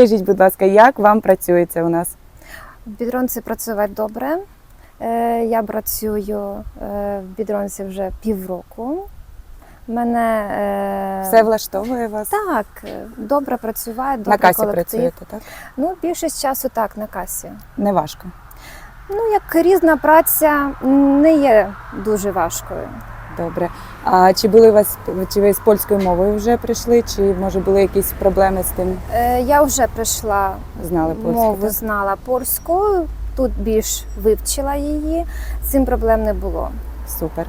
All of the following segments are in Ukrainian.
Розкажіть, будь ласка, як вам працюється у нас? В бідронці працювати добре. Е, Я працюю е, в бідронці вже півроку. Мене е, Все влаштовує вас? так, добре працюває, добре На касі колектив. працюєте, так? Ну, більшість часу так, на касі. Не важко. Ну, як різна праця не є дуже важкою. Добре. А чи були у вас чи ви з польською мовою вже прийшли, чи може були якісь проблеми з тим? Е, Я вже прийшла Знали польську? мову, так? знала польську, тут більш вивчила її. З цим проблем не було. Супер.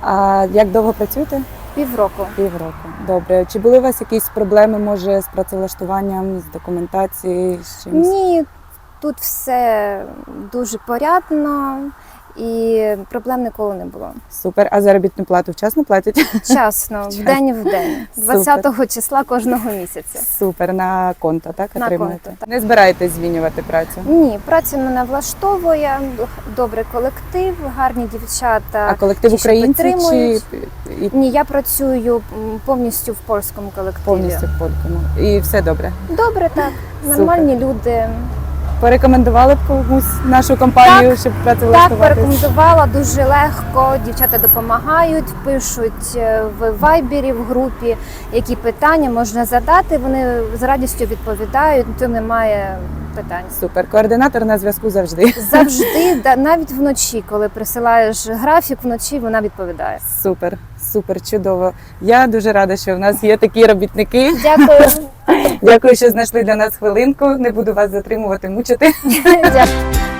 А як довго працюєте? Півроку. Півроку. Добре. Чи були у вас якісь проблеми, може, з працевлаштуванням, з документацією, з чимось? Ні, тут все дуже порядно і проблем ніколи не було. Супер. А заробітну плату вчасно платять? Часно, Часно. вдень в день, Супер. 20 числа кожного місяця. Супер, на конто, так? На отримуєте? конто, так. Не збираєтесь змінювати працю? Ні, праця мене влаштовує, добрий колектив, гарні дівчата. А колектив ті, що українці чи і Ні, я працюю повністю в польському колективі. повністю в полькому? І все добре. Добре, так. Нормальні люди. Порекомендували б комусь нашу компанію, щоб Так, порекомендувала дуже легко. Дівчата допомагають, пишуть е, в вайбері в групі, які питання можна задати. Вони з радістю відповідають. тим немає питань. Супер. Координатор на зв'язку завжди. Завжди, да, навіть вночі, коли присилаєш графік, вночі вона відповідає. Супер, супер, чудово. Я дуже рада, що в нас є такі робітники. Дякую. Дякую, що знайшли для нас хвилинку. Не буду вас затримувати, мучити. Дякую.